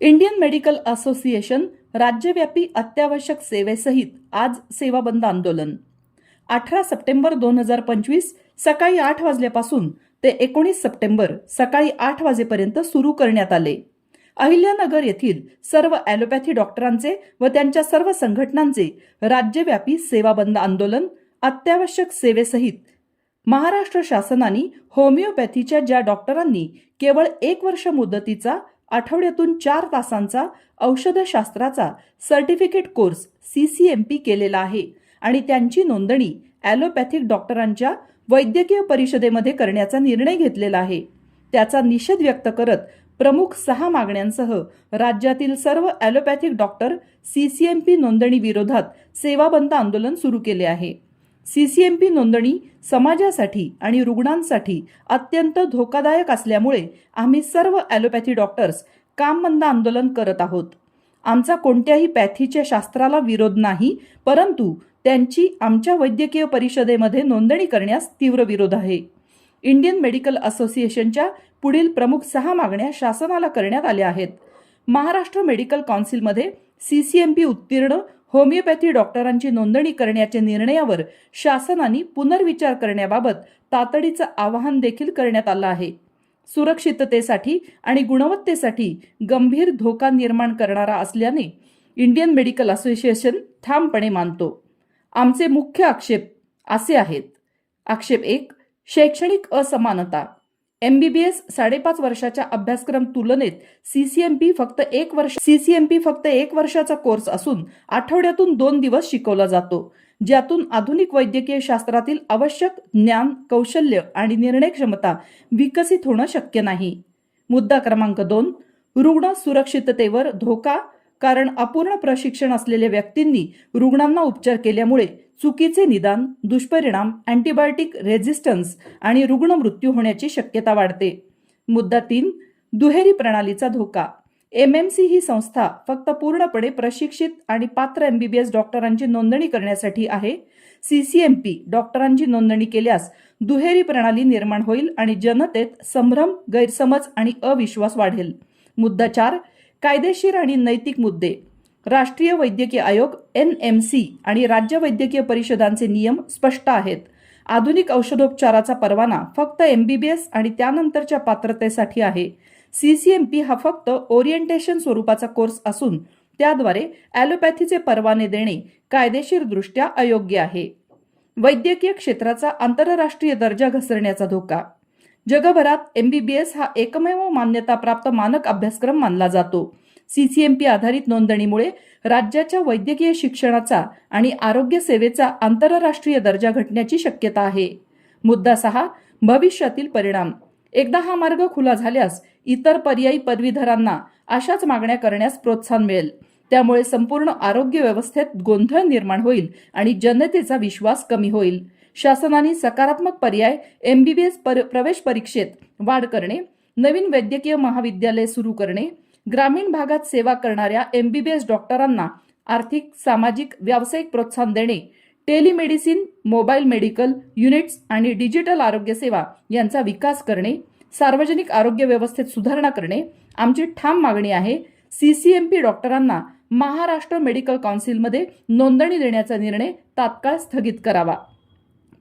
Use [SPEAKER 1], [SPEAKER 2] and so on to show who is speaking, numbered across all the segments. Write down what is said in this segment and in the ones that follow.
[SPEAKER 1] Indian medical association राज्यव्यापी अत्यावश्यक सेवेसहित आज सेवा बंद आंदोलन. अठरा सप्टेंबर दोन हजार पंचवीस सकाळी आठ वाजल्यापासून ते एकोणीस सप्टेंबर सकाळी आठ वाजेपर्यंत सुरू करण्यात आले. अहिल्यानगर येथील सर्व ॲलोपॅथी डॉक्टरांचे व त्यांच्या सर्व संघटनांचे राज्यव्यापी सेवा बंद आंदोलन अत्यावश्यक सेवेसहित महाराष्ट्र शासनाने होमिओपॅथीच्या ज्या डॉक्टरांनी केवळ एक वर्ष मुदतीचा आठवड्यातून चार तासांचा औषधशास्त्राचा certificate course C C M P केलेला आहे आणि त्यांची नोंदणी ॲलोपॅथिक डॉक्टरांच्या वैद्यकीय परिषदेमध्ये करण्याचा निर्णय घेतलेला आहे. त्याचा निषेध व्यक्त करत प्रमुख सहा मागण्यांसह राज्यातील सर्व allopathic doctor C C M P नोंदणी विरोधात सेवाबंद आंदोलन सुरू केले आहे. सी सी एम पी नोंदणी समाजासाठी आणि रुग्णांसाठी अत्यंत धोकादायक असल्यामुळे आम्ही सर्व ॲलोपॅथी डॉक्टर्स कामबंद आंदोलन करत आहोत. आमचा कोणत्याही पॅथीच्या शास्त्राला विरोध नाही परंतु त्यांची आमच्या वैद्यकीय परिषदेमध्ये नोंदणी करण्यास तीव्र विरोध आहे. इंडियन मेडिकल असोसिएशनच्या पुढील प्रमुख सहा मागण्या शासनाला करण्यात आल्या आहेत. महाराष्ट्र मेडिकल काउन्सिलमध्ये सी सी एम पी उत्तीर्ण होमिओपॅथी डॉक्टरांची नोंदणी करण्याच्या निर्णयावर शासनाने पुनर्विचार करण्याबाबत तातडीचं आवाहन देखील करण्यात आलं आहे. सुरक्षिततेसाठी आणि गुणवत्तेसाठी गंभीर धोका निर्माण करणारा असल्याने इंडियन मेडिकल असोसिएशन ठामपणे मानतो. आमचे मुख्य आक्षेप असे आहेत. आक्षेप एक शैक्षणिक असमानता. एम बी बी एस साडेपाच वर्षाच्या अभ्यासक्रम तुलनेत सी सी एम पी फक्त एक वर्ष सी सी एम पी फक्त एक वर्षाचा कोर्स असून आठवड्यातून दोन दिवस शिकवला जातो ज्यातून आधुनिक वैद्यकीय शास्त्रातील आवश्यक ज्ञान कौशल्य आणि निर्णय क्षमता विकसित होणं शक्य नाही. मुद्दा क्रमांक दोन रुग्ण सुरक्षिततेवर धोका कारण अपूर्ण प्रशिक्षण असलेल्या व्यक्तींनी रुग्णांना उपचार केल्यामुळे चुकीचे निदान दुष्परिणाम अँटीबायोटिक रेझिस्टन्स आणि रुग्ण मृत्यू होण्याची शक्यता वाढते. मुद्दा तीन दुहेरी प्रणालीचा धोका. एम एम सी ही संस्था फक्त पूर्णपणे प्रशिक्षित आणि पात्र एम बी बी एस डॉक्टरांची नोंदणी करण्यासाठी आहे. सी सी एम पी डॉक्टरांची नोंदणी केल्यास दुहेरी प्रणाली निर्माण होईल आणि जनतेत संभ्रम गैरसमज आणि अविश्वास वाढेल. मुद्दा चार कायदेशीर आणि नैतिक मुद्दे. राष्ट्रीय वैद्यकीय आयोग एन एम सी आणि राज्य वैद्यकीय परिषदांचे नियम स्पष्ट आहेत. आधुनिक औषधोपचाराचा परवाना फक्त एम बी बी एस आणि त्यानंतरच्या पात्रतेसाठी आहे. सी सी एम पी हा फक्त ओरिएंटेशन स्वरूपाचा कोर्स असून त्याद्वारे ॲलोपॅथीचे परवाने देणे कायदेशीरदृष्ट्या अयोग्य आहे. वैद्यकीय क्षेत्राचा आंतरराष्ट्रीय दर्जा घसरण्याचा धोका. जगभरात एम बी बी एस हा एकमेव मान्यताप्राप्त मानक अभ्यासक्रम मानला जातो. सीसीएमपी आधारित नोंदणीमुळे राज्याच्या वैद्यकीय शिक्षणाचा आणि आरोग्य सेवेचा आंतरराष्ट्रीय दर्जा घटण्याची शक्यता आहे. मुद्दा सहा भविष्यातील परिणाम. एकदा हा मार्ग खुला झाल्यास इतर पर्यायी पदवीधरांना अशाच मागण्या करण्यास प्रोत्साहन मिळेल. त्यामुळे संपूर्ण आरोग्य व्यवस्थेत गोंधळ निर्माण होईल आणि जनतेचा विश्वास कमी होईल. शासनाने सकारात्मक पर्याय एमबीबीएस पर प्रवेश परीक्षेत वाढ करणे नवीन वैद्यकीय महाविद्यालय सुरू करणे ग्रामीण भागात सेवा करणाऱ्या एमबीबीएस डॉक्टरांना आर्थिक सामाजिक व्यावसायिक प्रोत्साहन देणे टेलिमेडिसिन मोबाईल मेडिकल युनिट्स आणि डिजिटल आरोग्य सेवा यांचा विकास करणे सार्वजनिक आरोग्य व्यवस्थेत सुधारणा करणे आमची ठाम मागणी आहे. सी सी एम पी डॉक्टरांना महाराष्ट्र मेडिकल काउन्सिलमध्ये नोंदणी देण्याचा निर्णय तात्काळ स्थगित करावा.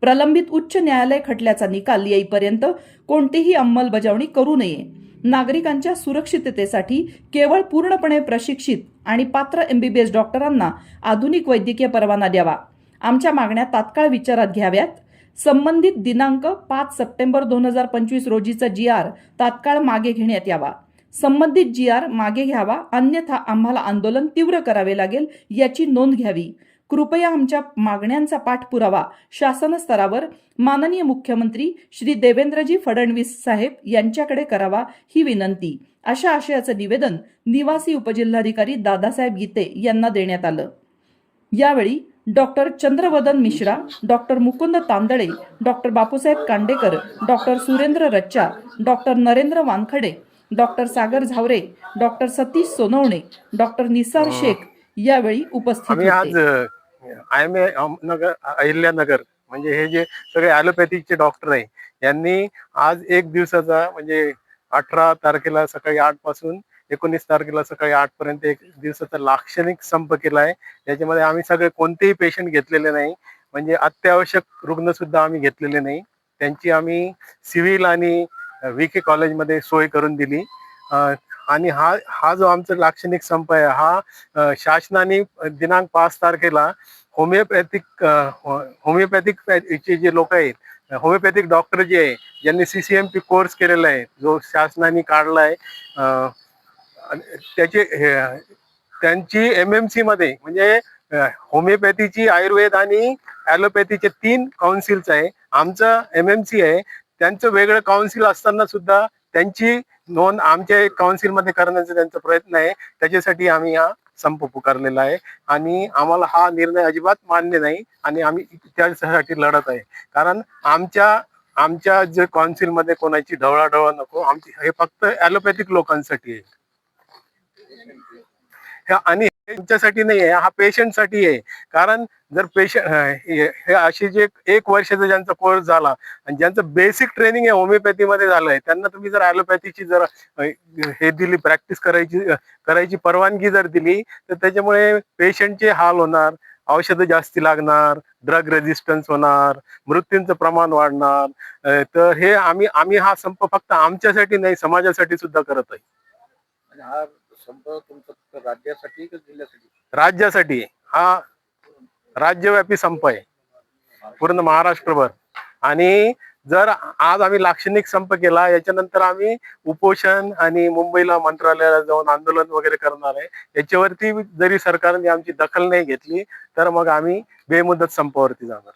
[SPEAKER 1] प्रलंबित उच्च न्यायालय खटल्याचा निकाल येईपर्यंत कोणतीही अंमलबजावणी करू नये. नागरिकांच्या सुरक्षिततेसाठी केवळ पूर्णपणे प्रशिक्षित आणि पात्र एमबीबीएस डॉक्टरांना आधुनिक वैद्यकीय परवाना द्यावा. आमच्या मागण्या तात्काळ विचारात घ्याव्यात. संबंधित दिनांक पाच सप्टेंबर दोन हजार पंचवीस रोजीचा जी आर तात्काळ मागे घेण्यात यावा. संबंधित जी आर मागे घ्यावा अन्यथा आम्हाला आंदोलन तीव्र करावे लागेल याची नोंद घ्यावी. कृपया आमच्या मागण्यांचा पाठपुरावा शासन स्तरावर माननीय मुख्यमंत्री श्री देवेंद्रजी फडणवीस साहेब यांच्याकडे करावा ही विनंती. अशा आशयाचं निवेदन निवासी उपजिल्हाधिकारी दादासाहेब गीते यांना देण्यात आलं. यावेळी doctor Chandravadan Mishra doctor Mukund Tandale doctor Bapusaheb Kandekar doctor Surendra Rachha doctor Narendra Wankhede doctor Sagar Zaware doctor Satish Sonawane doctor Nisar Shaikh यावेळी उपस्थित होते.
[SPEAKER 2] I M A Nagar Ahilyanagar म्हणजे हे जे सगळे ॲलोपॅथिकचे डॉक्टर आहे यांनी आज एक दिवसाचा म्हणजे अठरा तारखेला सकाळी आठपासून एकोणीस तारखेला सकाळी आठ पर्यंत एक दिवसाचा लाक्षणिक संप केला आहे. याच्यामध्ये आम्ही सगळे कोणतेही पेशंट घेतलेले नाही. म्हणजे अत्यावश्यक रुग्ण सुद्धा आम्ही घेतलेले नाही. त्यांची आम्ही सिव्हिल आणि विखे कॉलेजमध्ये सोय करून दिली. आणि हा हा जो आमचा लाक्षणिक संप आहे हा शासनाने दिनांक पाच तारखेला होमिओपॅथिक होमिओपॅथिक चे जे लोक आहेत होमिओपॅथिक डॉक्टर जे आहे ज्यांनी C C M P course केलेला आहे जो शासनाने काढला आहे त्याचे हे- त्यांची एम एम सी मध्ये म्हणजे होमिओपॅथीची आयुर्वेद आणि ॲलोपॅथीचे तीन काउन्सिल्स आहे. आमचं एम एम सी आहे त्यांचं वेगळं काउन्सिल असताना सुद्धा त्यांची नोंद आमच्या काउन्सिलमध्ये करण्याचा त्यांचा प्रयत्न आहे. त्याच्यासाठी आम्ही हा संप पुकारलेला आहे. आणि आम्हाला हा निर्णय अजिबात मान्य नाही आणि आम्ही त्यासाठी लढत आहे. कारण आमच्या आमच्या जे काउन्सिलमध्ये कोणाची ढवळाढवळ नको आमची हे फक्त ॲलोपॅथिक लोकांसाठी आहे. आणि तुमच्यासाठी नाही आहे हा पेशंटसाठी आहे. कारण जर पेशंट हे असे जे एक वर्षाचा ज्यांचा कोर्स झाला आणि ज्यांचं बेसिक ट्रेनिंग आहे होमिओपॅथी मध्ये झालंय त्यांना तुम्ही जर ॲलोपॅथीची जर हे दिली प्रॅक्टिस करायची करायची परवानगी जर दिली तर त्याच्यामुळे पेशंटचे हाल होणार औषधं जास्ती लागणार ड्रग रेजिस्टन्स होणार मृत्यूंचं प्रमाण वाढणार तर हे आम्ही आम्ही हा संप फक्त आमच्यासाठी नाही समाजासाठी सुद्धा करत आहे.
[SPEAKER 3] संप तुमचा फक्त राज्यासाठी का जिल्ह्यासाठी?
[SPEAKER 2] राज्यासाठी. हा राज्यव्यापी संप आहे. पूर्ण महाराष्ट्रभर. आणि जर आज आम्ही लाक्षणिक संप केला याच्यानंतर आम्ही उपोषण आणि मुंबईला मंत्रालयाला जाऊन आंदोलन वगैरे करणार आहे. याच्यावरती जरी सरकारने आमची दखल नाही घेतली तर मग आम्ही बेमुदत संपावरती जाणार.